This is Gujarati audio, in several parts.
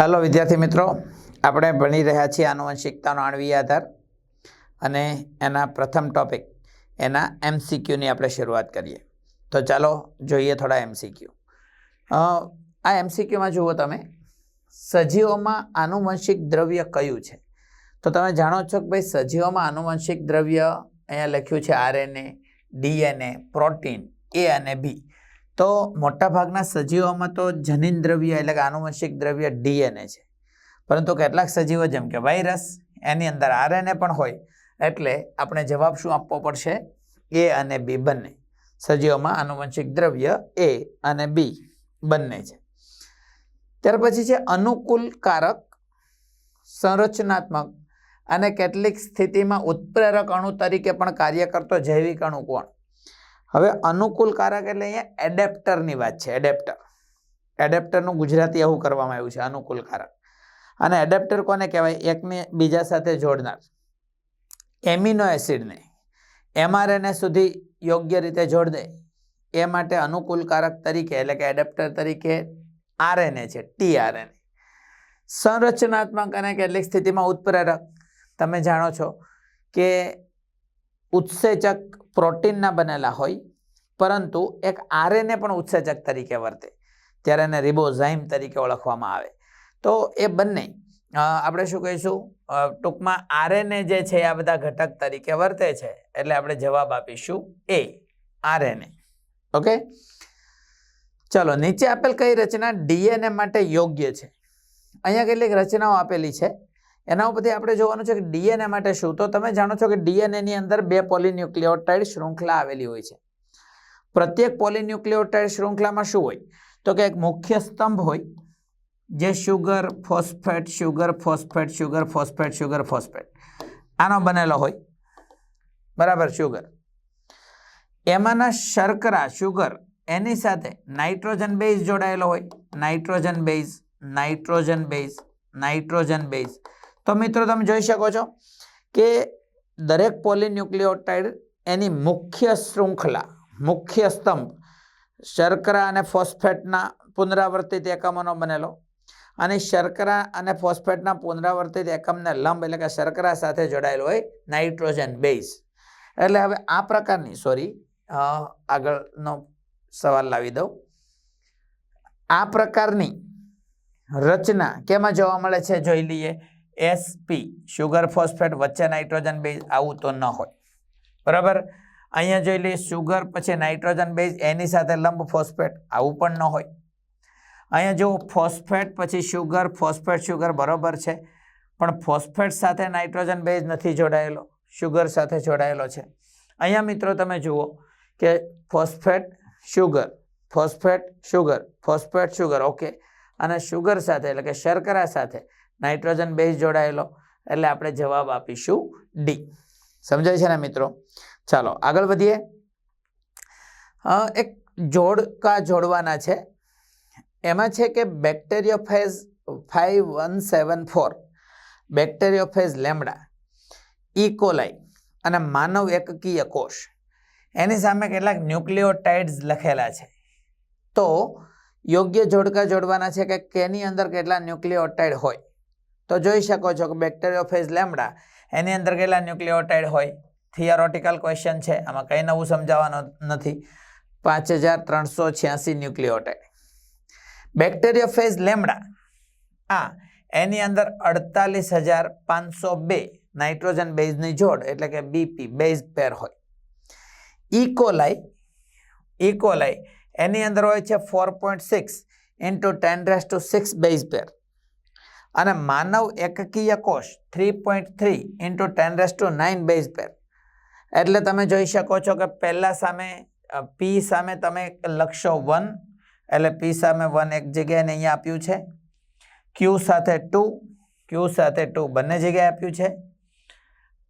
હેલો વિદ્યાર્થી મિત્રો. આપણે ભણી રહ્યા છીએ આનુવંશિકતાનો આણવી આધાર અને એના પ્રથમ ટોપિક એના એમસીક્યુની આપણે શરૂઆત કરીએ. તો ચાલો જોઈએ થોડા એમસીક્યુ આ એમસીક્યુમાં જુઓ તમે. સજીવોમાં આનુવંશિક દ્રવ્ય કયું છે? તો તમે જાણો છો કે ભાઈ સજીવોમાં આનુવંશિક દ્રવ્ય અહીંયા લખ્યું છે આરએનએ ડીએનએ પ્રોટીન એ અને બી તો મોટાભાગના સજીવોમાં તો જનીન દ્રવ્ય એટલે કે આનુવંશિક દ્રવ્ય ડીએનએ છે. પરંતુ કેટલાક સજીવો જેમ કે વાયરસ, એની અંદર આરએનએ પણ હોય, એટલે આપણે જવાબ શું આપવો પડશે? એ અને બી બંને. સજીવોમાં આનુવંશિક દ્રવ્ય એ અને બી બંને છે. ત્યાર પછી છે અનુકૂલકારક, સંરચનાત્મક અને કેટલીક સ્થિતિમાં ઉત્પ્રેરક અણુ તરીકે પણ કાર્ય કરતો જૈવિક અણુ કોણ? હવે અનુકૂલકારક એટલે અહીંયા એડેપ્ટરની વાત છે, એડેપ્ટર. એડેપ્ટરનું ગુજરાતી એવું કરવામાં આવ્યું છે અનુકૂલકારક અને એડેપ્ટર કોને કહેવાય? એકને બીજા સાથે જોડનાર. એમિનો એસિડને. એમઆરએનએ સુધી યોગ્ય રીતે જોડ દે એ માટે અનુકૂલકારક તરીકે એટલે કે એડેપ્ટર તરીકે આરએનએ છે, ટીઆરએનએ. સંરચનાત્મક અને કેટલીક સ્થિતિમાં ઉત્પ્રેરક. તમે જાણો છો કે ઉત્સેચક પ્રોટીનના બનેલા હોય પરંતુ એક આરએનએ પણ ઉત્સેચક તરીકે વર્તે, ત્યારે એને રિબોઝાઇમ તરીકે ઓળખવામાં આવે. તો એ બંને આપણે શું કહીશું? ટૂંકમાં આરએનએ જે છે આ બધા ઘટક તરીકે વર્તે છે, એટલે આપણે જવાબ આપીશું એ, આરએનએ. ઓકે? ચલો, નીચે આપેલ કઈ રચના ડીએનએ માટે યોગ્ય છે? અહીંયા કેટલીક રચનાઓ આપેલી છે. એના ઉપરથી આપણે જોવાનું છે કે ડીએનએ માટે શું? તો તમે જાણો છો કે ડીએનએની અંદર બે પોલિન્યુક્લિયોટાઇડ શૃંખલા આવેલી હોય છે. પ્રત્યેક પોલીન્યુક્લિયોટાઇડ શૃંખલામાં શું હોય? તો કે એક મુખ્ય સ્તંભ હોય, જે sugar phosphate sugar phosphate sugar phosphate sugar phosphate આનો બનેલો હોય. બરાબર શુગર એમાંના શર્કરા શુગર એની સાથે નાઇટ્રોજન બેઝ જોડાયેલો હોય. Nitrogen base nitrogen base nitrogen base તો મિત્રો, તમે જોઈ શકો છો કે દરેક પોલીન્યુક્લિયોટાઇડ એની મુખ્ય શૃંખલા મુખ્ય સ્તંભ શર્કરા અને ફોસ્ફેટના પુનરાવર્તિત એકમોનો બનેલો. અને શર્કરા અને ફોસ્ફેટના પુનરાવર્તિત એકમને લંબ એટલે કે શર્કરા સાથે જોડાયેલો હોય નાઇટ્રોજન બેઝ. એટલે હવે આ પ્રકારની, સોરી આગળનો સવાલ લાવી દઉં. આ પ્રકારની રચના કેમાં જોવા મળે છે જોઈ લઈએ. એસપી શુગર ફોસ્ફેટ વચ્ચે નાઇટ્રોજન બેઝ આવું તો ન હોય. બરાબર? અહીંયા જોઈ લઈએ શુગર પછી નાઇટ્રોજન બેઝ એની સાથે લંબ ફોસ્ફેટ આવું પણ ન હોય. અહીંયા જુઓ ફોસ્ફેટ પછી શુગર ફોસ્ફેટ શુગર બરોબર છે, પણ ફોસ્ફેટ સાથે નાઇટ્રોજન બેઝ નથી જોડાયેલો શુગર સાથે જોડાયેલો છે. અહીંયા મિત્રો તમે જુઓ કે phosphate sugar phosphate sugar phosphate sugar okay અને શુગર સાથે, એટલે કે શર્કરા સાથે નાઇટ્રોજન બેઝ જોડાયેલો, એટલે આપણે જવાબ આપીશું ડી સમજાય છે ને મિત્રો? ચાલો, આગળ વધીએ. એક જોડકા જોડવાના છે. એમાં છે કે bacteriophage five one seven four, bacteriophage lambda E coli અને માનવ એકકીય કોષ. એની સામે કેટલાક ન્યુક્લિયોટાઇડ્સ લખેલા છે. તો, યોગ્ય જોડકા જોડવાના છે કે કેની અંદર કેટલા ન્યુક્લિયોટાઇડ હોય? તો જોઈ શકો છો કે બેક્ટેરિયોફેઝ લેમડા એની અંદર કેટલા ન્યુક્લિયોટાઇડ હોય? થિયોરોટિકલ ક્વેશ્ચન છે. આમાં કંઈ નવું સમજાવવાનું નથી. પાંચ હજાર ત્રણસો છ્યાસી ન્યુક્લિયોટાઇડ બેક્ટેરિયોફેઝ લેમડા. આ, એની અંદર અડતાલીસ હજાર પાંચસો બે નાઇટ્રોજન બેઝની જોડ, એટલે કે બીપી બેઝ પેર હોય. ઇકોલાઈ ઇકોલાઈ એની અંદર હોય છે four point six into ten raise to six base pair. અને માનવ એકકીય કોષ three point three into ten raise to nine base pair. એટલે તમે જોઈ શકો છો કે પહેલા સામે પી સામે તમે લખશો વન એટલે પી સામે વન એક જગ્યાએ અહીંયા આપ્યું છે. ક્યુ સાથે ટુ ક્યુ સાથે ટુ બંને જગ્યાએ આપ્યું છે.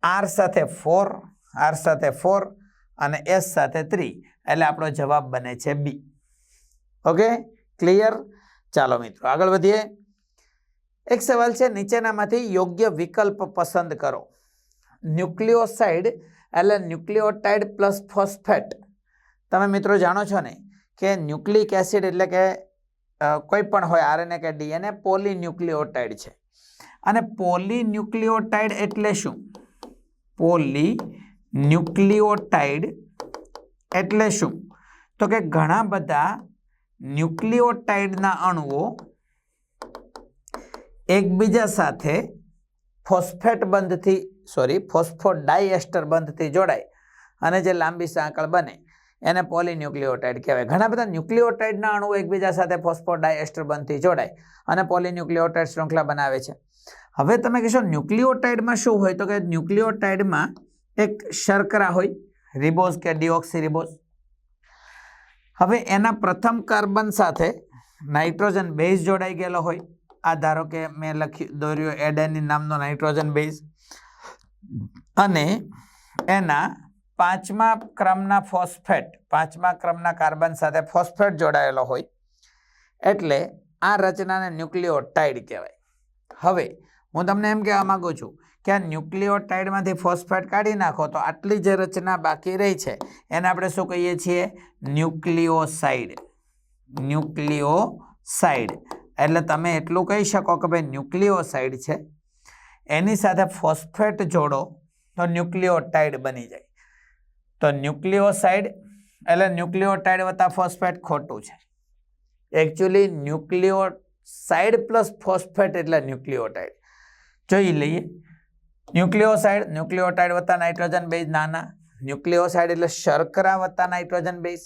આર સાથે ફોર આર સાથે ફોર અને એસ સાથે થ્રી એટલે આપણો જવાબ બને છે બી ઓકે ક્લિયર ચાલો મિત્રો, આગળ વધીએ. એક સવાલ છે, નીચેનામાંથી યોગ્ય વિકલ્પ પસંદ કરો. ન્યુક્લિયોસાઇડ એટલે ન્યુક્લિઓટાઇડ પ્લસ ફોસ્ફેટ. તમે મિત્રો જાણો છો ને કે ન્યુક્લિક એસિડ એટલે કે કોઈ પણ હોય, આરએનએ કે ડીએનએ, પોલીન્યુક્લિઓટાઇડ છે. અને પોલીન્યુક્લિઓટાઇડ એટલે શું? પોલીન્યુક્લિયોટાઇડ એટલે શું? તો કે ઘણા બધા ન્યુક્લિઓટાઇડના અણુઓ એકબીજા સાથે ફોસ્ફેટ બંધથી સોરી, ફોસ્ફોડાયએસ્ટર બંધથી જોડાય અને જે લાંબી સાંકળ બને, એને પોલીન્યુક્લિયોટાઇડ કહેવાય. ઘણા બધા ન્યુક્લિઓટાઇડના અણુઓ એકબીજા સાથે ફોસ્ફોડાયએસ્ટર બંધથી જોડાય અને પોલિન્યુક્લિઓટાઇડ શૃંખલા બનાવે છે. હવે તમે કહેશો, ન્યુક્લિઓટાઇડમાં શું હોય? તો કે ન્યુક્લિઓટાઇડમાં એક શર્કરા હોય, રિબોઝ કે ડિઓક્સી રિબોઝ હવે એના પ્રથમ કાર્બન સાથે નાઇટ્રોજન બેઝ જોડાઈ ગયેલો હોય. આ ધારો કે મેં લખ્યું, દોર્યો, એડેનિન નામનો નાઇટ્રોજન બેઝ. અને એના પાંચમા ક્રમના ફોસ્ફેટ, પાંચમા ક્રમના કાર્બન સાથે ફોસ્ફેટ જોડાયેલો હોય, એટલે આ રચનાને ન્યુક્લિયોટાઇડ કહેવાય. હવે, હું તમને એમ કહેવા માંગુ છું કે આ ન્યુક્લિયોટાઇડમાંથી ફોસ્ફેટ કાઢી નાખો તો આટલી જે રચના બાકી રહી છે, એને આપણે શું કહીએ છીએ? ન્યુક્લિયોસાઇડ ન્યુક્લિયોસાઇડ એટલે તમે એટલું કહી શકો કે ભાઈ ન્યુક્લિયોસાઇડ છે. એની સાથે ફોસ્ફેટ જોડો તો ન્યુક્લિયોટાઇડ બની જાય. તો ન્યુક્લિયોસાઇડ એટલે ન્યુક્લિયોટાઇડ વત્તા ફોસ્ફેટ ખોટું છે. એકચ્યુઅલી ન્યુક્લિયોસાઇડ પ્લસ ફોસ્ફેટ એટલે ન્યુક્લિયોટાઇડ જોઈ લઈએ. ન્યુક્લિયોસાઇડ ન્યુક્લિયોટાઇડ વત્તા નાઇટ્રોજન બેઝ નાના. ન્યુક્લિયોસાઇડ એટલે શર્કરા વત્તા નાઇટ્રોજન બેઝ.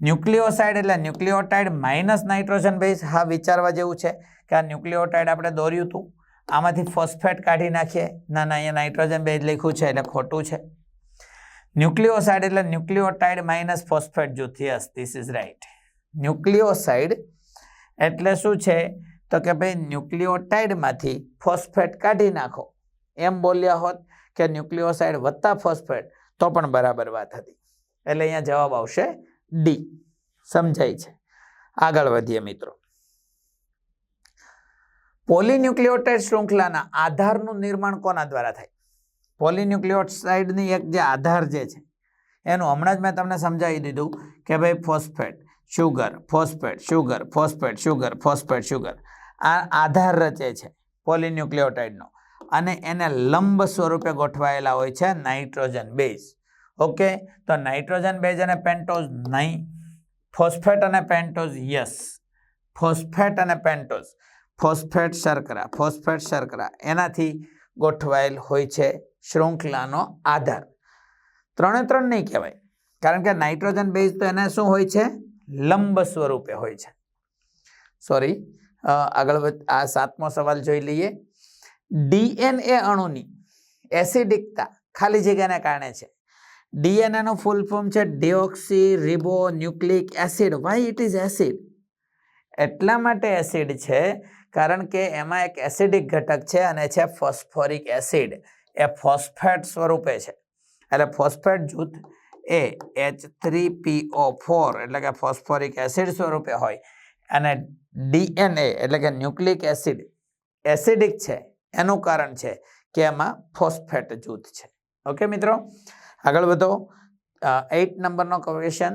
ન્યુક્લિયોસાઇડ એટલે ન્યુક્લિયોટાઇડ માઇનસ નાઇટ્રોજન બેઝ. હા, વિચારવા જેવું છે કે આ ન્યુક્લિયોટાઇડ આપણે દોર્યું હતું. આમાંથી ફોસ્ફેટ કાઢી નાખીએ. ના ના, અહીંયા નાઇટ્રોજન બેઝ લખ્યું છે, એટલે ખોટું છે. ન્યુક્લિયોસાઇડ એટલે nucleotide minus phosphate જૂથી yes this is right nucleoside એટલે શું છે? તો કે ભાઈ ન્યુક્લિયોટાઇડમાંથી ફોસ્ફેટ કાઢી નાખો. એમ બોલ્યા હોત કે ન્યુક્લિયોસાઇડ વત્તા ફોસ્ફેટ, તો પણ બરાબર વાત હતી. એટલે અહીંયા જવાબ આવશે ડી સમજાય છે. આગળ વધીએ મિત્રો. પોલીન્યુક્લિયોટાઇડ શૃંખલાના આધારનું નિર્માણ કોના દ્વારા થાય? પોલીન્યુક્લિયોસાઇડની એક જે આધાર જે છે, એનું હમણાં જ મેં તમને સમજાવી દીધું કે ભાઈ phosphate, sugar phosphate sugar phosphate sugar phosphate, sugar, આ આધાર રચે છે પોલિન્યુક્લિયોટાઇડનો અને એને લંબ સ્વરૂપે ગોઠવાયેલા હોય છે નાઇટ્રોજન બેઝ. ઓકે? તો નાઇટ્રોજન બેઝ અને પેન્ટોઝ નહીં. ફોસ્ફેટ અને પેન્ટોઝ યસ. ફોસ્ફેટ અને પેન્ટોઝ. ફોસ્ફેટ શર્કરા ફોસ્ફેટ શર્કરા એનાથી ગોઠવાયેલ હોય છે શૃંખલાનો આધાર. ત્રણે ત્રણ નહીં કહેવાય, કારણ કે નાઇટ્રોજન બેઝ તો એને શું હોય છે? લંબ સ્વરૂપે હોય છે. સોરી આગળ આ સાતમો સવાલ જોઈ લઈએ. ડીએનએ અણુની એસિડિકતા ખાલી જગ્યાને કારણે છે. ડીએનએનું ફૂલ ફોર્મ છે deoxy ribo nucleic acid. Why it is acid એટલા માટે એસિડ છે કારણ કે એમાં એક એસિડિક ઘટક છે અને છે ફોસ્ફોરિક એસિડ. એ ફોસ્ફેટ સ્વરૂપે છે. એટલે ફોસ્ફેટ જૂથ એ એચ થ્રી પીઓ ફોર એટલે કે ફોસ્ફોરિક એસિડ સ્વરૂપે હોય. અને ડીએનએ એટલે કે ન્યુક્લિક એસિડ એસિડિક છે. એનું કારણ છે કે એમાં ફોસ્ફેટ જૂથ છે. ઓકે મિત્રો? આગળ વધો. એઇટ નંબરનો ક્વેશ્ચન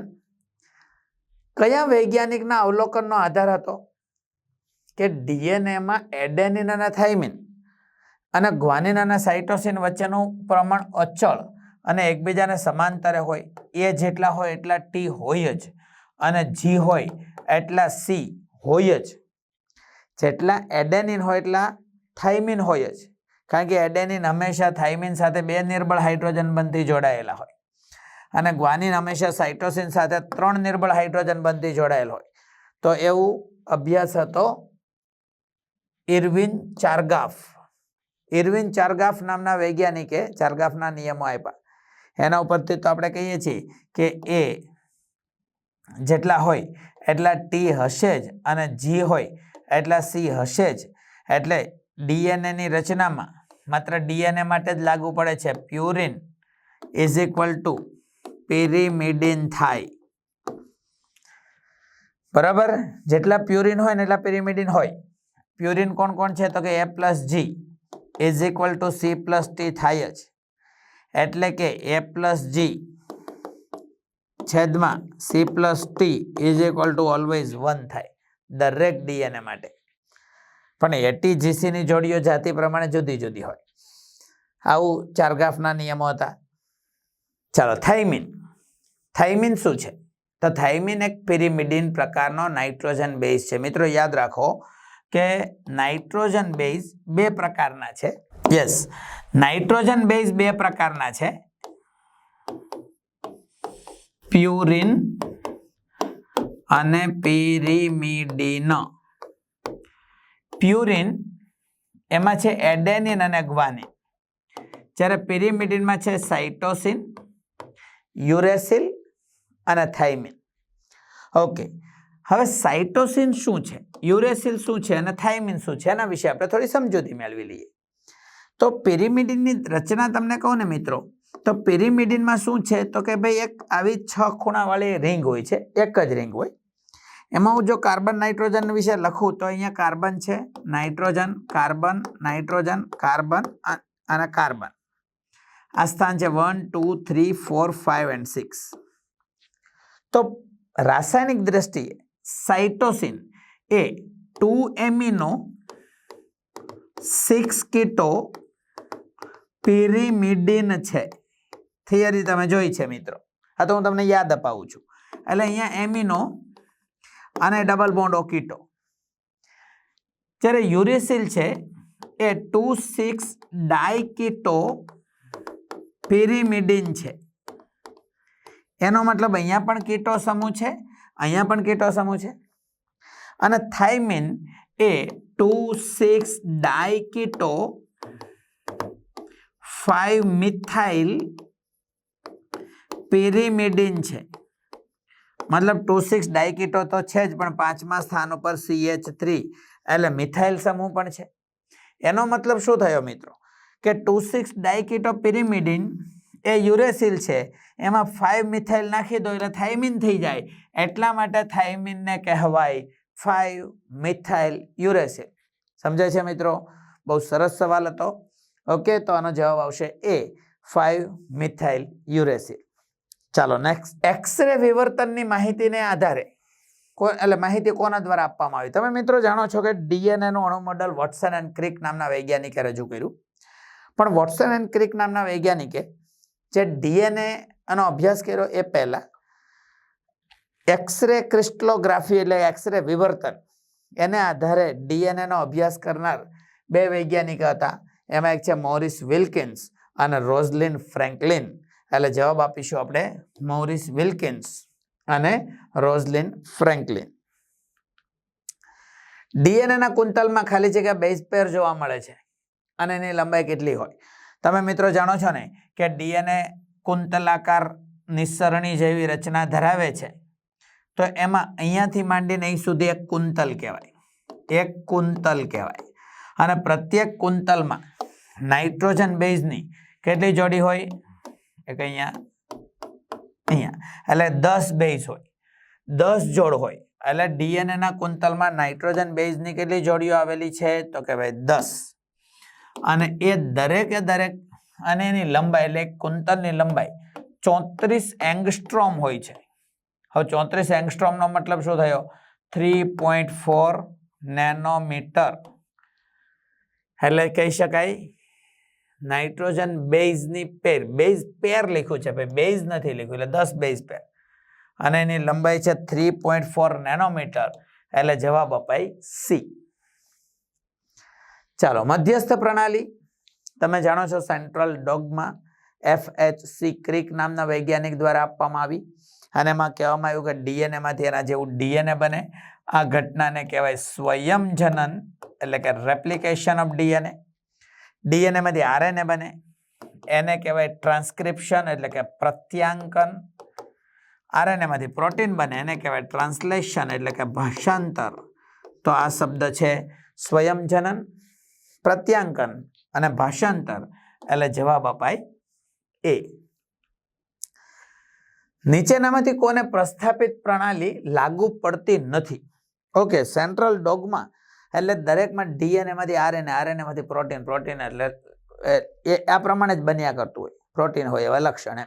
કયા વૈજ્ઞાનિકના અવલોકનનો આધાર હતો? કે ડીએનએમાં એડેનિન અને થાઇમિન અને ગ્વાનિન અને સાઇટોસિન વચ્ચેનું પ્રમાણ અચળ અને એકબીજાને સમાંતરે હોય, એ જેટલા હોય એટલા ટી હોય જ અને જી હોય એટલા સી હોય જ. જેટલા એડેનિન હોય એટલા થાઇમિન હોય જ. કારણ કે એડેનિન હંમેશા થાઇમિન સાથે બે નિર્બળ હાઇડ્રોજન બંધથી જોડાયેલા હોય. અને ગ્વાનિન હંમેશા સાઇટોસિન સાથે ત્રણ નિર્બળ હાઇડ્રોજન બંધથી જોડાયેલ હોય. તો એવું અભ્યાસ હતો ઇરવિન ચારગાફ. ઇરવિન ચારગાફ નામના વૈજ્ઞાનિકે ચારગાફના નિયમો આપ્યા. એના ઉપરથી તો આપણે કહીએ છીએ કે એ જેટલા હોય એટલા ટી હશે જ અને જી હોય એટલા સી હશે જ. એટલે ડીએનએની રચનામાં માત્ર ડીએનએ માટે જ લાગુ પડે છે. Purine is equal to pyrimidine થાય. બરાબર? જેટલા પ્યુરિન હોય ને એટલા પિરિમિડિન હોય. પ્યુરિન કોણ કોણ છે? તો કે A plus G. Is equal to C plus T થાય જ. એટલે કે એ પ્લસ જી છેદમાં C plus T is equal to always one થાય. દરેક ડીએનએ માટે. પણ એટીજીસીની જોડીઓ જાતિ પ્રમાણે જુદી જુદી હોય. આવું ચારગાફના નિયમો હતા. ચાલો, થાઇમિન. થાઇમિન શું છે? તો થાઇમિન એક પિરિમિડિન પ્રકારનો નાઇટ્રોજન બેઝ છે. મિત્રો, યાદ રાખો કે નાઇટ્રોજન બેઝ બે પ્રકારના છે. યસ નાઇટ્રોજન બેઝ બે પ્રકારના છે. પ્યુરિન અને પિરિમિડિન. પ્યુરિન એમાં છે એડેનિન અને ગ્વાનિન. જ્યારે પિરિમિડિનમાં છે સાઇટોસિન, યુરેસિલ અને થાઇમિન. ઓકે હવે સાઇટોસિન શું છે? યુરેસિલ શું છે અને થાઇમિન શું છે? એના વિશે આપણે થોડી સમજૂતી મેળવી લઈએ. તો પિરિમિડિનની રચના તમને કહું ને મિત્રો, તો પિરિમિડિનમાં શું છે? તો કે ભાઈ એક આવી છ ખૂણાવાળી રિંગ હોય છે, એક જ રિંગ હોય. એમાં હું જો કાર્બન, નાઇટ્રોજન વિશે લખું તો અહીંયા કાર્બન છે, નાઇટ્રોજન, કાર્બન નાઇટ્રોજન, કાર્બન અને કાર્બન. આ સ્થાન છે one, two, three, four, five and six. તો રાસાયણિક દ્રષ્ટિએ સાઇટોસિન એ two amino six keto pyrimidine છે. થિયરી તમે જોઈ છે મિત્રો. આ તો હું તમને યાદ અપાવું છું. એટલે અહીંયા એમિનો અને ડબલ બોન્ડ ઓકીટો જ્યારે યુરેસિલ છે એ ટુ સિક્સ ડાયકીટો પિરિમિડિન છે. એનો મતલબ અહીંયા પણ કીટો સમૂહ છે અહીંયા પણ કીટો સમૂહ છે? અને થાઇમિન એ two six diketo five methyl pyrimidine છે. મતલબ ટુ સિક્સ ડાયકીટો તો છે જ, પણ પાંચમા સ્થાન ઉપર સીએચ થ્રી. એટલે મિથાઇલ સમૂહ પણ છે. એનો મતલબ શું થયો મિત્રો? કે ટુ સિક્સ ડાયકીટો પિરિમિડિન એ યુરેસિલ છે. એમાં ફાઇવ મિથાઇલ નાખી દો એટલે થાઇમિન થઈ જાય. એટલા માટે થાઇમિનને કહેવાય ફાઇવ મિથાઇલ યુરેસિલ. સમજાય છે મિત્રો? બહુ સરસ સવાલ હતો. ઓકે, તો આનો જવાબ આવશે એ, ફાઇવ મિથાઇલ યુરેસિલ. ચાલો, નેક્સ્ટ. એક્સરે વિવર્તનની માહિતીને આધારે એટલે માહિતી કોના દ્વારા આપવામાં આવી? તમે મિત્રો જાણો છો કે ડીએનએનું અણુમોડલ અણુ મોડલ વોટસન એન્ડ ક્રિક નામના વૈજ્ઞાનિકે રજૂ કર્યું. પણ વોટસન એન્ડ ક્રિક નામના વૈજ્ઞાનિકે જે ડીએનએ નો અભ્યાસ કર્યો એ પહેલા. એક્સરે ક્રિસ્ટલોગ્રાફી એટલે એક્સરે વિવર્તન. એને આધારે ડીએનએનો અભ્યાસ કરનાર બે વૈજ્ઞાનિક હતા. એમાં એક છે મોરિસ વિલ્કિન્સ અને રોઝલિન ફ્રેન્કલિન એટલે જવાબ આપીશું આપણે મોરિસ વિલ્કિન્સ અને રોઝલિન ફ્રેન્કલિન ડીએનએના કુંતલમાં ખાલી જગ્યા બેઝ પેર જોવા મળે છે. અને એની લંબાઈ કેટલી હોય? તમે મિત્રો જાણો છો ને કે ડીએનએ કુંતલાકાર નિસરણી જેવી રચના ધરાવે છે. તો એમાં અહીંયાથી માંડીને અહીં સુધી એક કુંતલ કહેવાય. એક કુંતલ કહેવાય. અને પ્રત્યેક કુંતલમાં નાઇટ્રોજન બેઝની કેટલી જોડી હોય? એક અહીંયા અહીંયા. એટલે દસ બેઝ હોય. દસ જોડ હોય. એટલે ડીએનએના કુંતલમાં નાઇટ્રોજન બેઝની કેટલી જોડીઓ આવેલી છે? તો કે ભાઈ દસ. અને એ દરેકે દરેક અને એની લંબાઈ એટલે કુંતલની લંબાઈ ચોત્રીસ એંગસ્ટ્રોમ હોય છે. હવે ચોત્રીસ એંગસ્ટ્રોમનો મતલબ શું થયો? Three point four nanometer. એટલે કહી શકાય, નાઇટ્રોજન બેઝની પેર, બેઝ પેર લખ્યું છે ભાઈ, બેઝ નથી લખ્યું, એટલે દસ બેઝ પેર. અને એની લંબાઈ છે થ્રી પોઈન્ટ ફોર નેનોમીટર. એટલે જવાબ અપાય સી. ચાલો, મધ્યસ્થ પ્રણાલી તમે જાણો છો સેન્ટ્રલ ડોગમાં એફ એચ સી ક્રિક નામના વૈજ્ઞાનિક દ્વારા આપવામાં આવી અને એમાં કહેવામાં આવ્યું કે ડીએનએમાંથી એના જેવું ડીએનએ બને. આ ઘટનાને કહેવાય સ્વયંજનન એટલે કે રેપ્લિકેશન ઓફ ડીએનએ ડીએનએમાંથી આરએનએ બને. એને કહેવાય ટ્રાન્સક્રિપ્શન એટલે કે પ્રત્યાંકન. આરએનએમાંથી પ્રોટીન બને, એને કહેવાય ટ્રાન્સલેશન એટલે કે ભાષાંતર. તો આ શબ્દ છે સ્વયંજનન, પ્રત્યાંકન. અને ભાષાંતર એટલે જવાબ અપાય એ નીચેનામાંથી કોને પ્રસ્થાપિત પ્રણાલી લાગુ પડતી નથી. ઓકે સેન્ટ્રલ ડોગમાં એટલે દરેકમાં ડીએનએમાંથી આરએનએ આરએનએમાંથી પ્રોટીન પ્રોટીન એટલે એ- આ પ્રમાણે જ બન્યા કરતું હોય. પ્રોટીન હોય એવા લક્ષણ એમ.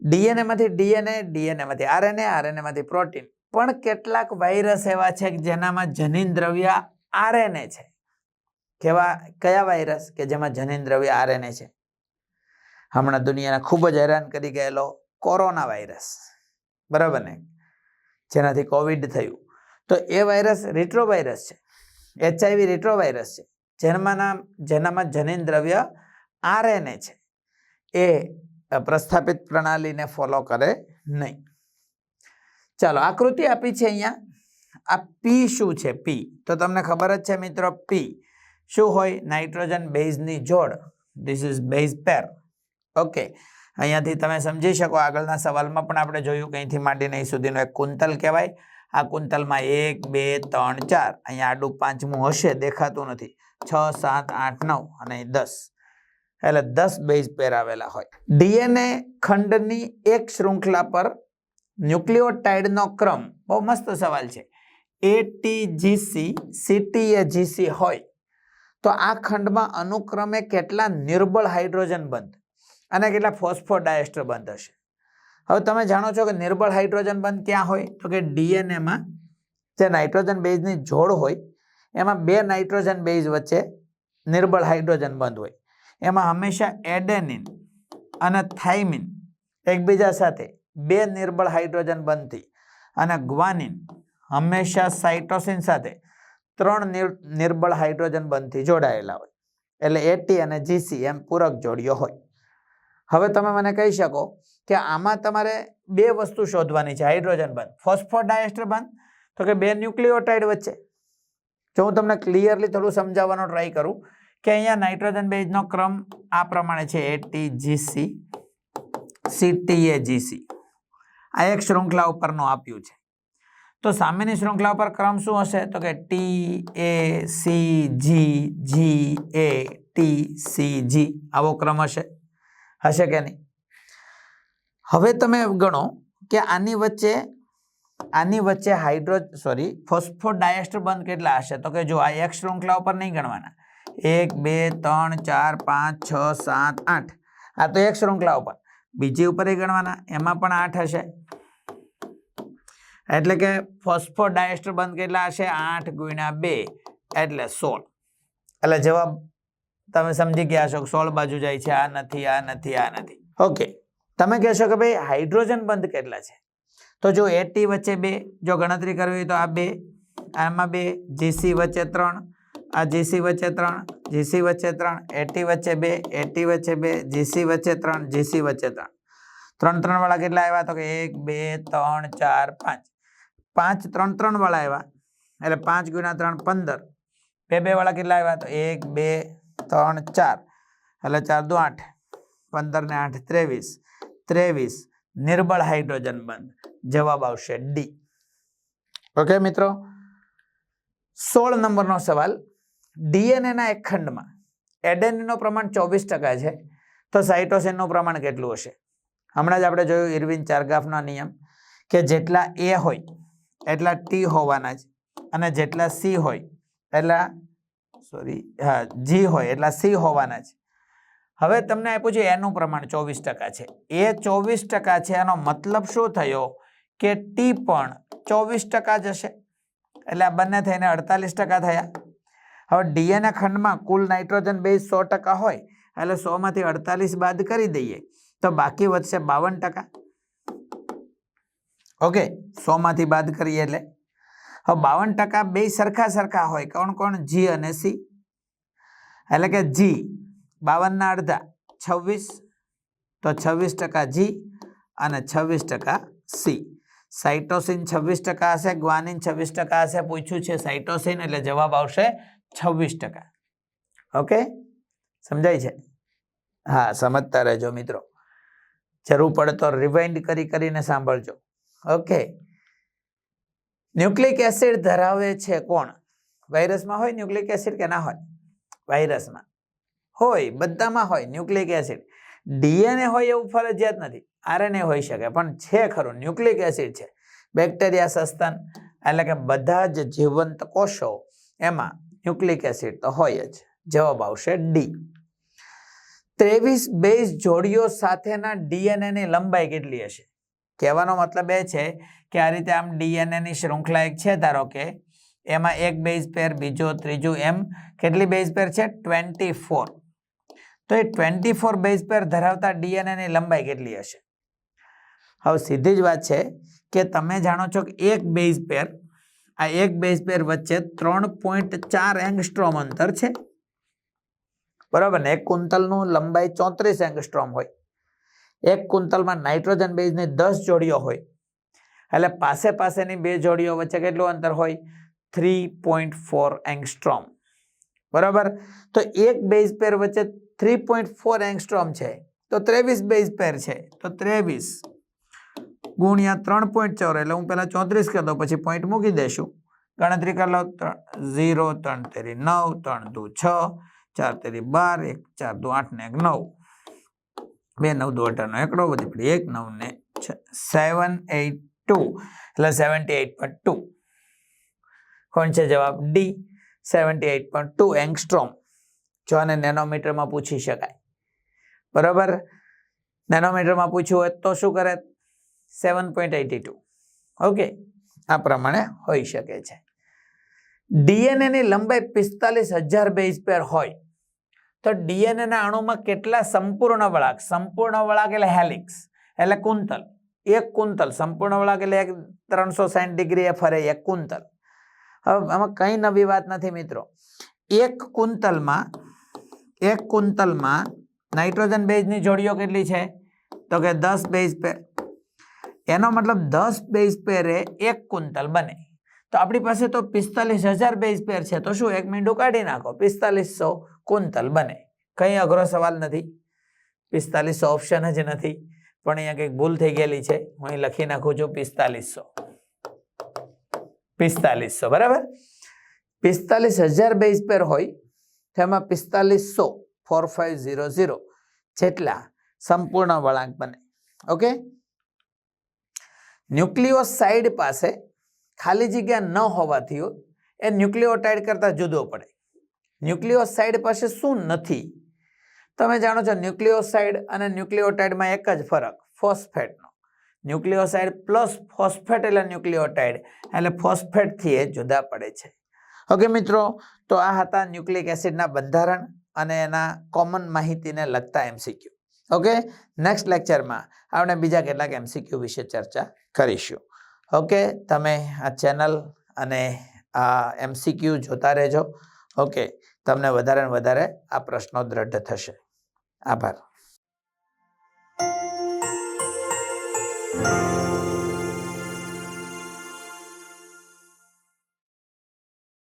ડીએનએ માંથી ડીએનએ ડીએનએ માંથી આરએનએ આરએનએમાંથી પ્રોટીન પણ કેટલાક વાયરસ એવા છે કે જેનામાં જનીન દ્રવ્ય આરએનએ છે. કેવા, કયા વાયરસ કે જેમાં જનીન દ્રવ્ય આરએનએ છે? હમણાં દુનિયાને ખૂબ જ હેરાન કરી ગયેલો કોરોના વાયરસ બરાબર ને? જેનાથી કોવિડ થયું. તો એ વાયરસ રિટ્રો વાયરસ છે. એચઆઈવી રિટ્રો વાયરસ છે. જેનામાં જેનામાં જનીન દ્રવ્ય આરએનએ છે. એ પ્રસ્થાપિત પ્રણાલીને ફોલો કરે નહીં. ચાલો, આકૃતિ આપી છે અહીંયા. આ પી શું છે? પી તો તમને ખબર જ છે મિત્રો પી શું હોય? નાઇટ્રોજન બેઝની જોડ. This is base pair okay અહીંયાથી તમે સમજી શકો, આગળના સવાલમાં પણ આપણે જોયું કે અહીંથી માંડીને અહીં સુધીનો એક કુંતલ કહેવાય. આ કુંતલમાં એક, બે, ત્રણ, ચાર. અહીંયા આડું પાંચમું હશે, દેખાતું નથી. છ, સાત, આઠ, નવ અને દસ. એટલે દસ બેઝ પેર આવેલા હોય. ડીએનએ ખંડની એક શૃંખલા પર ન્યુક્લિયોટાઇડનો ક્રમ. બહુ મસ્ત સવાલ છે. એટીજીસી સીટીએજીસી હોય. તો આ ખંડમાં અનુક્રમે કેટલા નિર્બળ હાઇડ્રોજન બંધ? અને કેટલા ફોસ્ફોડાયસ્ટર બંધ હશે? હવે તમે જાણો છો કે નિર્બળ હાઇડ્રોજન બંધ ક્યાં હોય? તો કે ડીએનએમાં જે નાઇટ્રોજન બેઝની જોડ હોય, એમાં બે નાઇટ્રોજન બેઝ વચ્ચે નિર્બળ હાઇડ્રોજન બંધ હોય. એમાં હંમેશા એડેનિન અને થાઇમિન એકબીજા સાથે બે નિર્બળ હાઇડ્રોજન બંધથી અને ગ્વાનિન હંમેશા સાઇટોસિન સાથે ત્રણ નિર, નિર્બળ હાઇડ્રોજન બંધથી જોડાયેલા હોય. એટલે એટી અને જીસી એમ પૂરક જોડીઓ હોય. હવે તમે મને કહી શકો કે આમાં તમારે બે વસ્તુ શોધવાની છે, હાઇડ્રોજન બંધ. ફોસ્ફોડાયસ્ટર બંધ, તો કે બે ન્યુક્લિયોટાઇડ વચ્ચે. જો હું તમને ક્લિયરલી થોડું સમજાવવાનો ટ્રાય કરું કે અહીંયા નાઇટ્રોજન બેઝનો ક્રમ આ પ્રમાણે છે એટીજીસી સીટીએજીસી આ એક શૃંખલા ઉપરનું આપ્યું છે. તો સામેની શૃંખલા ઉપર ક્રમ શું હશે? તો કે T A C G G A T C G આવો ક્રમ હશે. હશે કે નહીં? હવે તમે ગણો કે આની વચ્ચે આની વચ્ચે હાઇડ્રો, સોરી, ફોસ્ફોડાયસ્ટર બંધ કેટલા હશે? તો કે જો આ એક શૃંખલા ઉપર નહીં ગણવાના. એક, બે, ત્રણ, ચાર, પાંચ, છ, સાત, આઠ. આ તો એક શૃંખલા ઉપર. બીજી ઉપર એ ગણવાના. એમાં પણ આઠ હશે. એટલે કે ફોસ્ફોડાયસ્ટર બંધ કેટલા હશે? આઠ ગુણ્યા બે, એટલે સોળ. એટલે જવાબ તમે સમજી ગયા છો સોળ બાજુ જાય છે, આ નથી આ નથી આ નથી. ઓકે. તમે કહેશો કે ભાઈ હાઇડ્રોજન બંધ કેટલા છે? તો જો એટી વચ્ચે બે, જો ગણતરી કરવી હોય તો આ બે, આમાં બે જીસી વચ્ચે ત્રણ, આ જીસી વચ્ચે ત્રણ જીસી વચ્ચે ત્રણ એટી વચ્ચે બે એટી વચ્ચે બે જીસી વચ્ચે ત્રણ જીસી વચ્ચે ત્રણ. ત્રણ ત્રણ વાળા કેટલા આવ્યા? તો કે એક, બે, ત્રણ, ચાર, પાંચ. પાંચ, ત્રણ ત્રણ વાળા આવ્યા. એટલે પાંચ ગુણ્યા ત્રણ, પંદર. બે બે વાળા કેટલા આવ્યા? તો એક, બે, ત્રણ, ચાર. એટલે ચાર દો આઠ. પંદર ને આઠ, ત્રેવીસ. ત્રેવીસ. નિર્બળ હાઇડ્રોજન બંધ. જવાબ આવશે ડી ઓકે, મિત્રો? સોળ નંબરનો સવાલ. ડીએનએના એક ખંડમાં એડેનીનું પ્રમાણ ચોવીસ ટકા છે. તો સાઇટોસિનનું પ્રમાણ કેટલું હશે? હમણાં જ આપણે જોયું ઇરવિન ચારગાફનો નિયમ કે જેટલા એ હોય એટલા ટી હોવાના જ. અને જેટલા સી હોય, એટલા સોરી હા જી હોય, એટલા સી હોવાના જ. હવે તમને આપ્યું છે એનું પ્રમાણ, ચોવીસ ટકા છે. એ ચોવીસ ટકા છે, એનો મતલબ શું થયો? કે ટી પણ ચોવીસ ટકા જ હશે. એટલે આ બંને થઈને અડતાલીસ ટકા થયા. હવે ડીએનએ ખંડમાં કુલ નાઇટ્રોજન બેઝ સો ટકા હોય, એટલે સોમાંથી અડતાલીસ બાદ કરી દઈએ. તો બાકી વધશે બાવન ટકા. ઓકે સોમાંથી બાદ કરીએ એટલે. હવે બાવન ટકા બે સરખા સરખા હોય, કોણ કોણ? જી અને સી. એટલે કે જી, બાવનના અડધા, છવ્વીસ. તો છવ્વીસ ટકા જી અને છવ્વીસ ટકા સી. સાઇટોસિન છવ્વીસ ટકા હશે, ગ્વાનિન છવ્વીસ ટકા હશે, પૂછ્યું છે સાઇટોસિન એટલે જવાબ આવશે છવ્વીસ ટકા. ઓકે? સમજાય છે? હા, સમજતા રહેજો મિત્રો. જરૂર પડે તો રિવાઇન્ડ કરી કરીને સાંભળજો. ઓકે. ન્યુક્લિક એસિડ ધરાવે છે કોણ? વાયરસમાં હોય ન્યુક્લિક એસિડ કે ના હોય? વાયરસમાં. હોય, બધામાં હોય, ન્યુક્લિક એસિડ. ડીએનએ હોય એવું ફરજિયાત નથી. આરએનએ હોઈ શકે, પણ છે ખરું, ન્યુક્લિક એસિડ છે. બેક્ટેરિયા સસ્તન એટલે કે બધા જ જીવંત કોષો, એમાં ન્યુક્લિક એસિડ તો હોય જ. જવાબ આવશે ડી. ત્રેવીસ બેઝ જોડીઓ સાથેના ડીએનએ ની લંબાઈ કેટલી હશે? કહેવાનો મતલબ એ છે કે આ રીતે આમ ડીએનએની શૃંખલા એક છે ધારો કે, એમાં એક બેઝ પેર, બીજો ત્રીજું એમ, કેટલી બેઝ પેર છે? Twenty four. તો એ ટ્વેન્ટી ફોર બેઝ પેર ધરાવતા ડીએનએની લંબાઈ કેટલી હશે? હવે સીધી જ વાત છે કે તમે જાણો છો કે એક બેઝ પેર, આ એક બેઝ પેર વચ્ચે ત્રણ પોઈન્ટ ચાર એંગસ્ટ્રોમ અંતર છે. બરાબર ને? એક કુંતલનું લંબાઈ ચોત્રીસ એંગસ્ટ્રોમ હોય. એક કુંતલમાં નાઇટ્રોજન બેઝની દસ જોડીઓ હોય. એટલે પાસે પાસેની બે જોડીઓ વચ્ચે કેટલું અંતર હોય? Three point four angstrom. બરાબર? તો એક બેઝ પેર વચ્ચે થ્રી પોઈન્ટ ફોર એંગસ્ટ્રોમ છે. તો ત્રેવીસ બેઝ પેર છે. તો ત્રેવીસ ગુણ્યા ત્રણ પોઈન્ટ ચોર, એટલે હું પહેલાં ચોત્રીસ કરી દઉં, પછી પોઈન્ટ મૂકી દઈશું. ગણતરી કરી લો ઝીરો, ત્રણ તેરી નવ, ત્રણ દુ છ, ચાર તેરી બાર, એક, ચાર દુ આઠ ને એક નવ. બે નવ દો અઢારનો એકડો વધી પડે. એક નવ ને સેવન એટ ટુ એટલે સેવન્ટી એટ પોઈન્ટ ટુ કોણ છે જવાબ? D seventy eight point two angstrom. જો આને નેનોમીટરમાં પૂછી શકાય. બરાબર? નેનોમીટરમાં પૂછ્યું હોય તો શું કરે? Seven point eighty two okay. આ પ્રમાણે હોઈ શકે છે. ડીએનએની લંબાઈ પિસ્તાલીસ હજાર બેઝ પેર હોય. તો ડીએનએ ના અણુમાં કેટલા સંપૂર્ણ વળાંક? સંપૂર્ણ વળાંક એટલે હેલિક્સ, એટલે કુંતલ. એક કુંતલ, સંપૂર્ણ વળાંક એટલે એક ત્રણસો સાઠ ડિગ્રી એ ફરે એક કુંતલ. હવે આમાં કંઈ નવી વાત નથી મિત્રો. એક કુંતલમાં એક કુંતલમાં નાઇટ્રોજન બેઝની જોડીઓ કેટલી છે? તો કે દસ બેઝ પેર. એનો મતલબ દસ બેઝ પેરે એક કુંતલ બને. તો આપણી પાસે તો પિસ્તાલીસ હજાર બેઝ પેર છે. તો શું? એક મીંડું કાઢી નાખો. પિસ્તાલીસો કુંતલ બને. કંઈ અઘરો સવાલ નથી. પિસ્તાલીસો ઓપ્શન જ નથી. પણ અહીંયા કંઈક ભૂલ થઈ ગયેલી છે. હું અહીં લખી નાખું છું પિસ્તાલીસો. પિસ્તાલીસો, બરાબર? પિસ્તાલીસ હજાર બેઝ પેર હોય તેમાં પિસ્તાલીસો ફોર ફાઇવ ઝીરો ઝીરો જેટલા સંપૂર્ણ વળાંક બને. ઓકે ન્યુક્લિયોસાઇડ પાસે ખાલી જગ્યા ન હોવાથી એ ન્યુક્લિયોટાઇડ કરતાં જુદો પડે. ન્યુક્લિયોસાઇડ પાસે શું નથી? તમે જાણો છો ન્યુક્લિયોસાઇડ અને ન્યુક્લિયોટાઇડમાં એક જ ફરક, ફોસ્ફેટનો. ન્યુક્લિયોસાઇડ પ્લસ ફોસ્ફેટ એટલે ન્યુક્લિયોટાઇડ એટલે ફોસ્ફેટથી એ જુદા પડે છે. ઓકે મિત્રો, તો આ હતા ન્યુક્લિક એસિડના બંધારણ અને એના કોમન માહિતીને લગતા એમસીક્યુ. ઓકે, નેક્સ્ટ લેક્ચરમાં આપણે બીજા કેટલાક એમસીક્યુ વિશે ચર્ચા કરીશું. ઓકે તમે આ ચેનલ અને આ એમસીક્યુ જોતા રહેજો. ઓકે તમને વધારે ને વધારે આ પ્રશ્નો દ્રઢ થશે. આભાર.